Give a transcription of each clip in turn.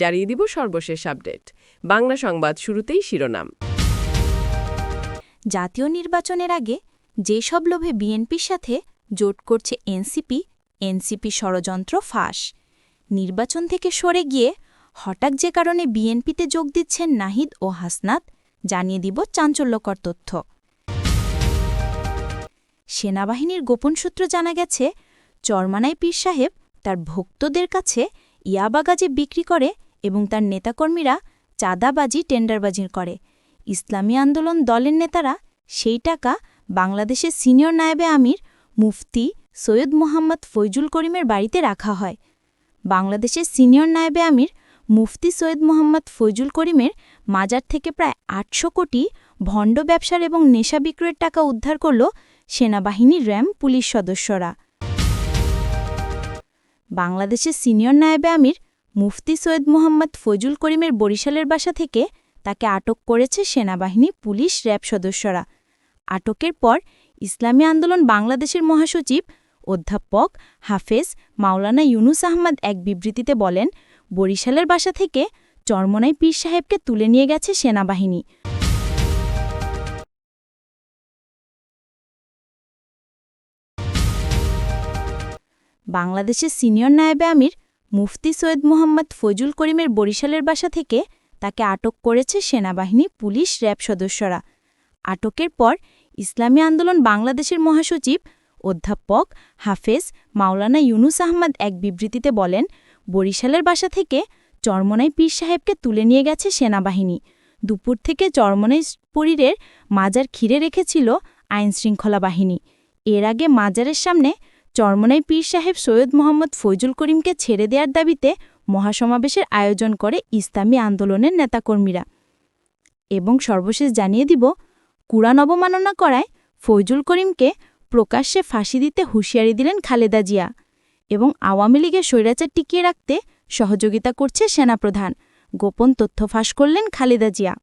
জানিয়ে দিব সর্বশেষ আপডেট। বাংলা সংবাদ শুরুতেই শিরোনাম। জাতীয় নির্বাচনের আগে যেসব লোভে বিএনপির সাথে জোট করছে এনসিপি এনসিপি ষড়যন্ত্র ফাঁস। নির্বাচন থেকে সরে গিয়ে হঠাৎ যে কারণে বিএনপিতে যোগ দিচ্ছেন নাহিদ ও হাসনাত, জানিয়ে দিব চাঞ্চল্যকর তথ্য। সেনাবাহিনীর গোপন সূত্র জানা গেছে চরমানাই পীর সাহেব তার ভক্তদের কাছে ইয়াবাগাজে বিক্রি করে এবং তার নেতাকর্মীরা চাঁদাবাজি, টেন্ডারবাজি করে। ইসলামী আন্দোলন দলের নেতারা সেই টাকা বাংলাদেশের সিনিয়র নায়েবে আমির মুফতি সৈয়দ মোহাম্মদ ফৈজুল করিমের বাড়িতে রাখা হয়। বাংলাদেশের সিনিয়র নায়েবে আমির মুফতি সৈয়দ মোহাম্মদ ফৈজুল করিমের মাজার থেকে প্রায় আটশো কোটি ভণ্ড ব্যবসার এবং নেশা বিক্রয়ের টাকা উদ্ধার করল সেনাবাহিনী র্যাম পুলিশ সদস্যরা। বাংলাদেশের সিনিয়র নায়েবে আমির মুফতি সৈয়দ মোহাম্মদ ফজুল করিমের বরিশালের বাসা থেকে তাকে আটক করেছে সেনাবাহিনী, পুলিশ, র্যাব সদস্যরা। আটকের পর ইসলামী আন্দোলন বাংলাদেশের মহাসচিব, অধ্যাপক হাফেজ মাওলানা ইউনুস আহমদ এক বিবৃতিতে বলেন, বরিশালের বাসা থেকে চরমনাই পীর সাহেবকে তুলে নিয়ে গেছে সেনাবাহিনী। বাংলাদেশের সিনিয়র নায়েবে আমির মুফতি সৈয়দ মোহাম্মদ ফজুল করিমের বরিশালের বাসা থেকে তাকে আটক করেছে সেনাবাহিনী, পুলিশ, র্যাব সদস্যরা। আটকের পর ইসলামী আন্দোলন বাংলাদেশের মহাসচিব, অধ্যাপক হাফেজ মাওলানা ইউনুস আহমদ এক বিবৃতিতে বলেন, বরিশালের বাসা থেকে চরমনাই পীর সাহেবকে তুলে নিয়ে গেছে সেনাবাহিনী। দুপুর থেকে চরমনাই পরীরের মাজার ঘিরে রেখেছিল আইনশৃঙ্খলা বাহিনী। এর আগে মাজারের সামনে চরমনাই পীর সাহেব সৈয়দ মোহাম্মদ ফৈজুল করিমকে ছেড়ে দেওয়ার দাবিতে মহাসমাবেশের আয়োজন করে ইসলামী আন্দোলনের নেতাকর্মীরা। এবং সর্বশেষ জানিয়ে দিব, কুরআন অবমাননা করায় ফৈজুল করিমকে প্রকাশ্যে ফাঁসি দিতে হুঁশিয়ারি দিলেন খালেদা জিয়া এবং আওয়ামী লীগের স্বৈরাচার টিকিয়ে রাখতে সহযোগিতা করছে সেনাপ্রধান। গোপন তথ্য ফাঁস করলেন খালেদা জিয়া।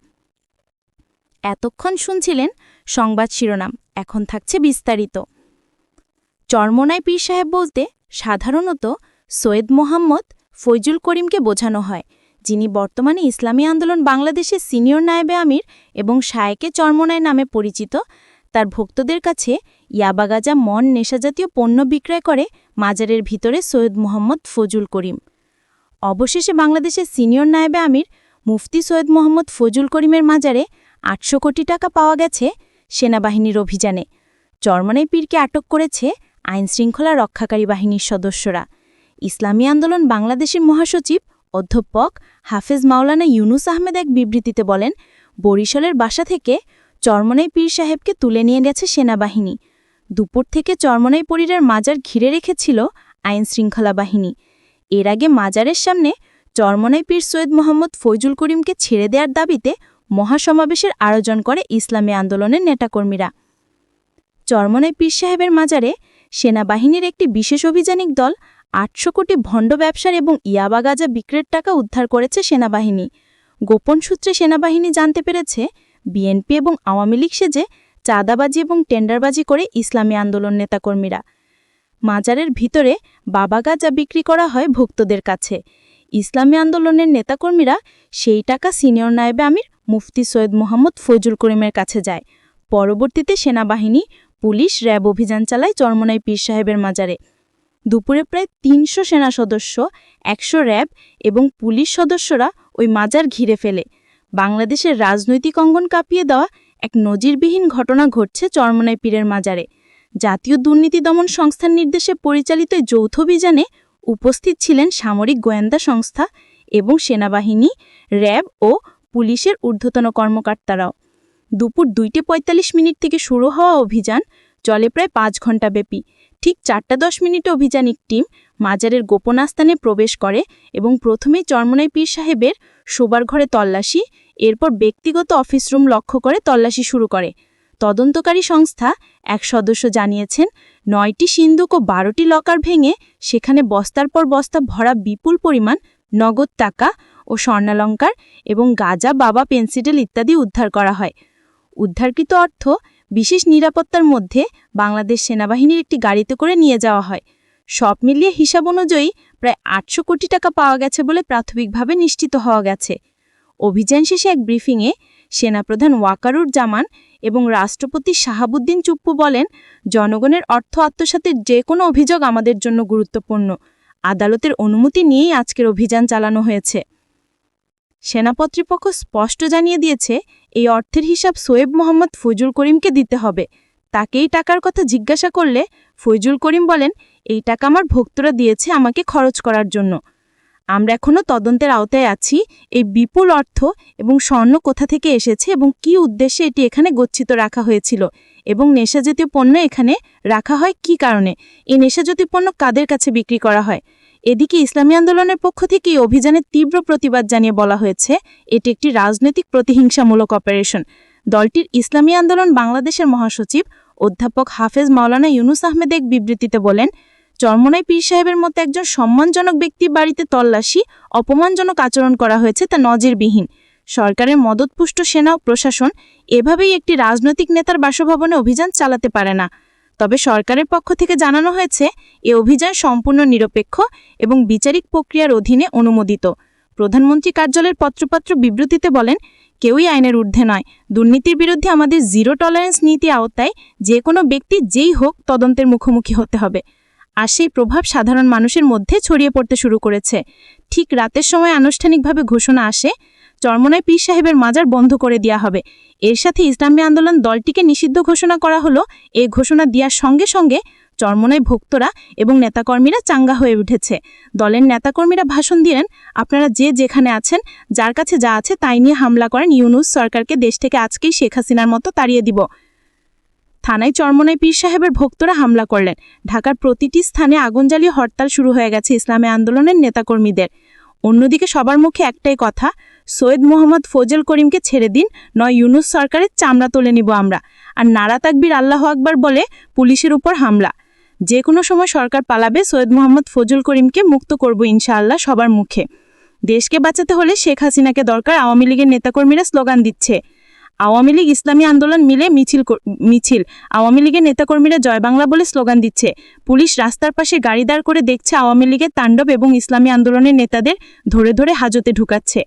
এতক্ষণ শুনছিলেন সংবাদ শিরোনাম, এখন থাকছে বিস্তারিত। চরমনায় পীর সাহেব বলতে সাধারণত সৈয়দ মোহাম্মদ ফৈজুল করিমকে বোঝানো হয়, যিনি বর্তমানে ইসলামী আন্দোলন বাংলাদেশের সিনিয়র নায়েবে আমির এবং শায়েকে চরমনায় নামে পরিচিত। তার ভক্তদের কাছে ইয়াবাগাজা মন নেশাজাতীয় পণ্য বিক্রয় করে মাজারের ভিতরে সৈয়দ মোহাম্মদ ফজুল করিম। অবশেষে বাংলাদেশের সিনিয়র নায়েবে আমির মুফতি সৈয়দ মোহাম্মদ ফজুল করিমের মাজারে আটশো কোটি টাকা পাওয়া গেছে সেনাবাহিনীর অভিযানে। চরমনাই পীরকে আটক করেছে আইনশৃঙ্খলা রক্ষাকারী বাহিনীর সদস্যরা। ইসলামী আন্দোলন বাংলাদেশের মহাসচিব অধ্যাপক হাফেজ মাওলানা ইউনুস আহমেদ এক বিবৃতিতে বলেন, বরিশালের বাসা থেকে চরমনাই পীর সাহেবকে তুলে নিয়ে গেছে সেনাবাহিনী। দুপুর থেকে চরমনাই পরিরার মাজার ঘিরে রেখেছিল আইনশৃঙ্খলা বাহিনী। এর আগে মাজারের সামনে চরমনাই পীর সৈয়দ মোহাম্মদ ফৈজুল করিমকে ছেড়ে দেওয়ার দাবিতে মহাসমাবেশের আয়োজন করে ইসলামী আন্দোলনের নেতাকর্মীরা। চরমনাই পীর সাহেবের মাজারে সেনাবাহিনীর একটি বিশেষ অভিযানিক দল আটশো কোটি ভণ্ড ব্যবসার এবং ইয়াবাগাজা বিক্রির টাকা উদ্ধার করেছে সেনাবাহিনী। গোপন সূত্রে সেনাবাহিনী জানতে পেরেছে, বিএনপি এবং আওয়ামী লীগ সেজে চাঁদাবাজি এবং টেন্ডারবাজি করে ইসলামী আন্দোলন নেতাকর্মীরা। মাজারের ভিতরে বাবাগাজা বিক্রি করা হয় ভক্তদের কাছে। ইসলামী আন্দোলনের নেতাকর্মীরা সেই টাকা সিনিয়র নায়েবে আমির মুফতি সৈয়দ মোহাম্মদ ফজুল করিমের কাছে যায়। পরবর্তীতে সেনাবাহিনী পুলিশ র্যাব অভিযান চালায় চরমনাই পীর সাহেবের মাজারে। দুপুরে প্রায় তিনশো সেনা সদস্য, একশো র্যাব এবং পুলিশ সদস্যরা ওই মাজার ঘিরে ফেলে। বাংলাদেশের রাজনৈতিক অঙ্গন কাঁপিয়ে দেওয়া এক নজিরবিহীন ঘটনা ঘটছে চরমনাই পীরের মাজারে। জাতীয় দুর্নীতি দমন সংস্থার নির্দেশে পরিচালিত যৌথ অভিযানে উপস্থিত ছিলেন সামরিক গোয়েন্দা সংস্থা এবং সেনাবাহিনী, র্যাব ও পুলিশের ঊর্ধ্বতন কর্মকর্তারাও। দুপুর দুইটে পঁয়তাল্লিশ মিনিট থেকে শুরু হওয়া অভিযান চলে প্রায় পাঁচ ঘণ্টা ব্যাপী। ঠিক চারটা দশ মিনিটে অভিযানিক টিম মাজারের গোপন আস্থানে প্রবেশ করে এবং প্রথমেই চরমনাই পীর সাহেবের শোবার ঘরে তল্লাশি, এরপর ব্যক্তিগত অফিস রুম লক্ষ্য করে তল্লাশি শুরু করে। তদন্তকারী সংস্থা এক সদস্য জানিয়েছেন, নয়টি সিন্দুক ও বারোটি লকার ভেঙে সেখানে বস্তার পর বস্তা ভরা বিপুল পরিমাণ নগদ টাকা ও স্বর্ণালঙ্কার এবং গাজা, বাবা, পেন্সিডেল ইত্যাদি উদ্ধার করা হয়। উদ্ধারকৃত অর্থ বিশেষ নিরাপত্তার মধ্যে বাংলাদেশ সেনাবাহিনীর একটি গাড়িতে করে নিয়ে যাওয়া হয়। সব মিলিয়ে হিসাব অনুযায়ী প্রায় আটশো কোটি টাকা পাওয়া গেছে বলে প্রাথমিকভাবে নিশ্চিত হওয়া গেছে। অভিযান শেষে এক ব্রিফিংয়ে সেনাপ্রধান ওয়াকারুর জামান এবং রাষ্ট্রপতি শাহাবুদ্দিন চুপ্পু বলেন, জনগণের অর্থ আত্মসাতের যে কোনো অভিযোগ আমাদের জন্য গুরুত্বপূর্ণ। আদালতের অনুমতি নিয়েই আজকের অভিযান চালানো হয়েছে। সেনাপত্রিপক্ষ স্পষ্ট জানিয়ে দিয়েছে, এই অর্থের হিসাব সোয়েব মোহাম্মদ ফজুল করিমকে দিতে হবে। তাকেই টাকার কথা জিজ্ঞাসা করলে ফৈজুল করিম বলেন, এই টাকা আমার ভক্তরা দিয়েছে আমাকে খরচ করার জন্য। আমরা এখনও তদন্তের আওতায় আছি, এই বিপুল অর্থ এবং স্বর্ণ কোথা থেকে এসেছে এবং কি উদ্দেশ্যে এটি এখানে গচ্ছিত রাখা হয়েছিল এবং নেশাজাতীয় পণ্য এখানে রাখা হয় কি কারণে? এই নেশাজাতীয় পণ্য কাদের কাছে বিক্রি করা হয়? এদিকে ইসলামী আন্দোলনের পক্ষ থেকে এই অভিযানের তীব্র প্রতিবাদ জানিয়ে বলা হয়েছে, এটি একটি রাজনৈতিক প্রতিহিংসামূলক অপারেশন। দলটির ইসলামী আন্দোলন বাংলাদেশের মহাসচিব অধ্যাপক হাফেজ মাওলানা ইউনুস আহমেদ এক বিবৃতিতে বলেন, চরমনাই পীর সাহেবের মতো একজন সম্মানজনক ব্যক্তির বাড়িতে তল্লাশি, অপমানজনক আচরণ করা হয়েছে তা নজিরবিহীন। সরকারের মদতপুষ্ট সেনা ও প্রশাসন এভাবেই একটি রাজনৈতিক নেতার বাসভবনে অভিযান চালাতে পারে না। তবে সরকারের পক্ষ থেকে জানানো হয়েছে, এ অভিযান সম্পূর্ণ নিরপেক্ষ এবং বিচারিক প্রক্রিয়ার অধীনে অনুমোদিত। প্রধানমন্ত্রী কার্যালয়ের পত্রপত্র বিবৃতিতে বলেন, কেউই আইনের ঊর্ধ্বে নয়। দুর্নীতির বিরুদ্ধে আমাদের জিরো টলারেন্স নীতি আওতায় যে কোনো ব্যক্তি যেই হোক তদন্তের মুখোমুখি হতে হবে। আর সেই প্রভাব সাধারণ মানুষের মধ্যে ছড়িয়ে পড়তে শুরু করেছে। ঠিক রাতের সময় আনুষ্ঠানিকভাবে ঘোষণা আসে চরমনায় পীর সাহেবের মাজার বন্ধ করে দেওয়া হবে। এর সাথে ইসলামী আন্দোলন দলটিকে নিষিদ্ধ ঘোষণা করা হলো। এই ঘোষণা দেওয়ার সঙ্গে সঙ্গে চরমনায় ভক্তরা এবং নেতাকর্মীরা চাঙ্গা হয়ে উঠেছে। দলের নেতাকর্মীরা ভাষণ দিলেন, আপনারা যে যেখানে আছেন, যার কাছে যা আছে তাই নিয়ে হামলা করেন ইউনুস সরকারকে, দেশ থেকে আজকেই শেখ হাসিনার মতো তাড়িয়ে দিব। থানায় চরমনায় পীর সাহেবের ভক্তরা হামলা করলেন। ঢাকার প্রতিটি স্থানে আগুন জ্বালিয়ে হরতাল শুরু হয়ে গেছে ইসলামী আন্দোলনের নেতাকর্মীদের। অন্যদিকে সবার মুখে একটাই কথা সৈয়দ মোহাম্মদ ফজল করিমকে ছেড়ে দিন, নয়, ইউনুস সরকারের চামড়া তুলে নিব আমরা। আর নারা তাকবির আল্লাহ আকবার বলে পুলিশের উপর হামলা। যে কোনো সময় সরকার পালাবে, সৈয়দ মোহাম্মদ ফজল করিমকে মুক্ত করব ইনশাআল্লাহ সবার মুখে। দেশকে বাঁচাতে হলে শেখ হাসিনাকে দরকার আওয়ামী লীগের নেতাকর্মীরা স্লোগান দিচ্ছে। আওয়ামী লীগ ইসলামী আন্দোলন মিলে মিছিল মিছিল। আওয়ামী লীগের নেতাকর্মীরা জয় বাংলা বলে স্লোগান দিচ্ছে। পুলিশ রাস্তার পাশে গাড়ি দাঁড় করে দেখছে আওয়ামী লীগের তাণ্ডব এবং ইসলামী আন্দোলনের নেতাদের ধরে ধরে হাজতে ঢুকাচ্ছে।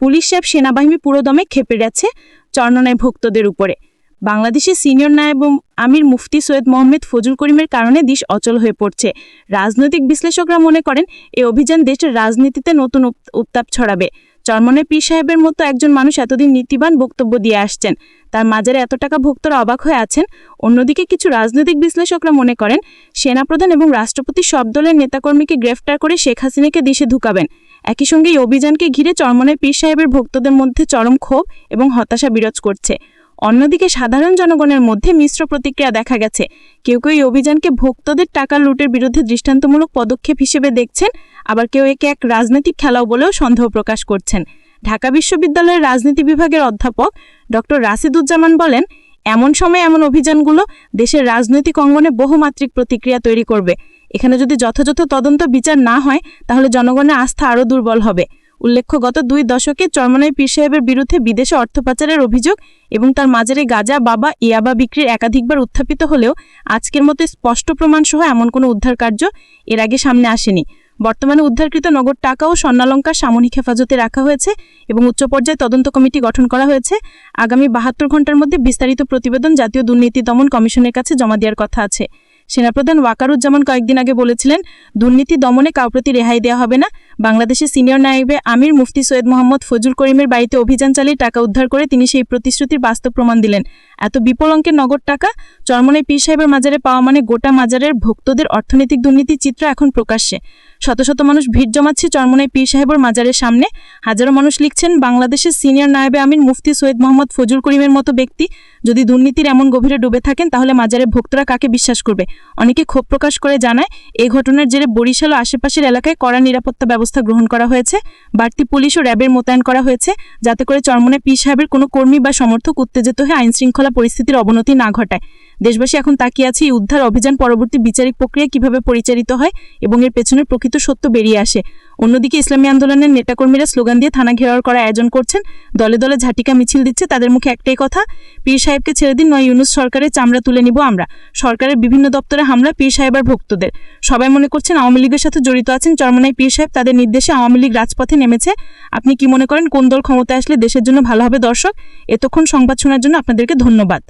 পুলিশ সাহেব সেনাবাহিনী পুরোদমে খেপে গেছে চর্ণনায় ভক্তদের উপরে। বাংলাদেশের সিনিয়র নায়েব আমির মুফতি সৈয়দ মোহাম্মদ ফজল করিমের কারণে দেশ অচল হয়ে পড়ছে। রাজনৈতিক বিশ্লেষকরা মনে করেন এই অভিযান দেশের রাজনীতিতে নতুন উত্তাপ ছড়াবে। চরমনে পীর সাহেবের মতো একজন মানুষ এতদিন নীতিবান বক্তব্য দিয়ে আসছেন। তার মাজারে এত টাকা ভক্তরা অবাক হয়ে আছেন। অন্যদিকে কিছু রাজনৈতিক বিশ্লেষকরা মনে করেন, সেনাপ্রধান এবং রাষ্ট্রপতি সব দলের নেতাকর্মীকে গ্রেফতার করে শেখ হাসিনাকে দেশে ঢুকাবেন। একই সঙ্গে এই অভিযানকে ঘিরে চরমনের পীর সাহেবের ভক্তদের মধ্যে চরম ক্ষোভ এবং হতাশা বিরাজ করছে। অন্যদিকে সাধারণ জনগণের মধ্যে মিশ্র প্রতিক্রিয়া দেখা গেছে। কেউ কেউ এই অভিযানকে ভক্তদের টাকা লুটের বিরুদ্ধে দৃষ্টান্তমূলক পদক্ষেপ হিসেবে দেখছেন, আবার কেউ একে এক রাজনৈতিক খেলাও বলেও সন্দেহ প্রকাশ করছেন। ঢাকা বিশ্ববিদ্যালয়ের রাজনীতি বিভাগের অধ্যাপক ডক্টর রাশিদুজ্জামান বলেন, এমন সময় এমন অভিযানগুলো দেশের রাজনৈতিক অঙ্গনে বহুমাত্রিক প্রতিক্রিয়া তৈরি করবে। এখানে যদি যথাযথ তদন্ত বিচার না হয়, তাহলে জনগণের আস্থা আরও দুর্বল হবে। উল্লেখ্য, গত দুই দশকে চরমনাই পীর সাহেবের বিরুদ্ধে বিদেশে অর্থ পাচারের অভিযোগ এবং তার মাজারে গাজা, বাবা, ইয়াবা বিক্রির একাধিকবার উত্থাপিত হলেও আজকের মতো স্পষ্ট প্রমাণসহ এমন কোনো উদ্ধার কার্য এর আগে সামনে আসেনি। বর্তমানে উদ্ধারকৃত নগদ টাকা ও স্বর্ণালঙ্কার সামরিক হেফাজতে রাখা হয়েছে এবং উচ্চ পর্যায়ে তদন্ত কমিটি গঠন করা হয়েছে। আগামী বাহাত্তর ঘণ্টার মধ্যে বিস্তারিত প্রতিবেদন জাতীয় দুর্নীতি দমন কমিশনের কাছে জমা দেওয়ার কথা আছে। সেনাপ্রধান ওয়াকারুজ্জামান কয়েকদিন আগে বলেছিলেন দুর্নীতি দমনে কাউপ্রতি রেহাই দেওয়া হবে না। বাংলাদেশের সিনিয়র নায়েবে আমির মুফতি সৈয়দ মোহাম্মদ ফজল করিমের বাড়িতে অভিযান চালিয়ে টাকা উদ্ধার করে তিনি সেই প্রতিশ্রুতির বাস্তব প্রমাণ দিলেন। এত বিপুল অঙ্কের নগদ টাকা চরমনে পীর সাহেবের মাজারে পাওয়া মানে গোটা মাজারের ভক্তদের অর্থনৈতিক দুর্নীতির চিত্র এখন প্রকাশ্যে। শত শত মানুষ ভিড় জমাচ্ছে চরমনাই পীর সাহেবের মাজারের সামনে। হাজারো মানুষ লিখছেন, বাংলাদেশের সিনিয়র নায়েবে আমির মুফতি সৈয়দ মোহাম্মদ ফজল করিমের মতো ব্যক্তি যদি দুর্নীতির এমন গভীরে ডুবে থাকেন তাহলে মাজারের ভক্তরা কাকে বিশ্বাস করবে? অনেকে ক্ষোভ প্রকাশ করে জানায় এই ঘটনার জেরে বরিশাল ও আশেপাশের এলাকায় কড়া নিরাপত্তা ব্যবস্থা গ্রহণ করা হয়েছে। বাড়তি পুলিশ ও র্যাবের মোতায়েন করা হয়েছে, যাতে করে চরমনে পি সাহেবের কোনো কর্মী বা সমর্থক উত্তেজিত হয়ে আইন শৃঙ্খলা পরিস্থিতির অবনতি না ঘটায়। দেশবাসী এখন তাকিয়ে আছে এই উদ্ধার অভিযান পরবর্তী বিচারিক প্রক্রিয়া কীভাবে পরিচালিত হয় এবং এর পেছনের প্রকৃত সত্য বেরিয়ে আসে। অন্যদিকে ইসলামী আন্দোলনের নেতাকর্মীরা স্লোগান দিয়ে থানা ঘেরাও করার আয়োজন করছেন। দলে দলে ঝাটিকা মিছিল দিচ্ছে তাদের মুখে একটাই কথা, পীর সাহেবকে ছেড়ে দিন নয় ইউনুস সরকারের চামড়া তুলে নিব আমরা। সরকারের বিভিন্ন দপ্তরে হামলা পীর সাহেব আর ভক্তদের। সবাই মনে করছেন আওয়ামী লীগের সাথে জড়িত আছেন চরমনাই পীর সাহেব, তাদের নির্দেশে আওয়ামী লীগ রাজপথে নেমেছে। আপনি কি মনে করেন কোন দল ক্ষমতায় আসলে দেশের জন্য ভালো হবে দর্শক? এতক্ষণ সংবাদ শোনার জন্য আপনাদেরকে ধন্যবাদ।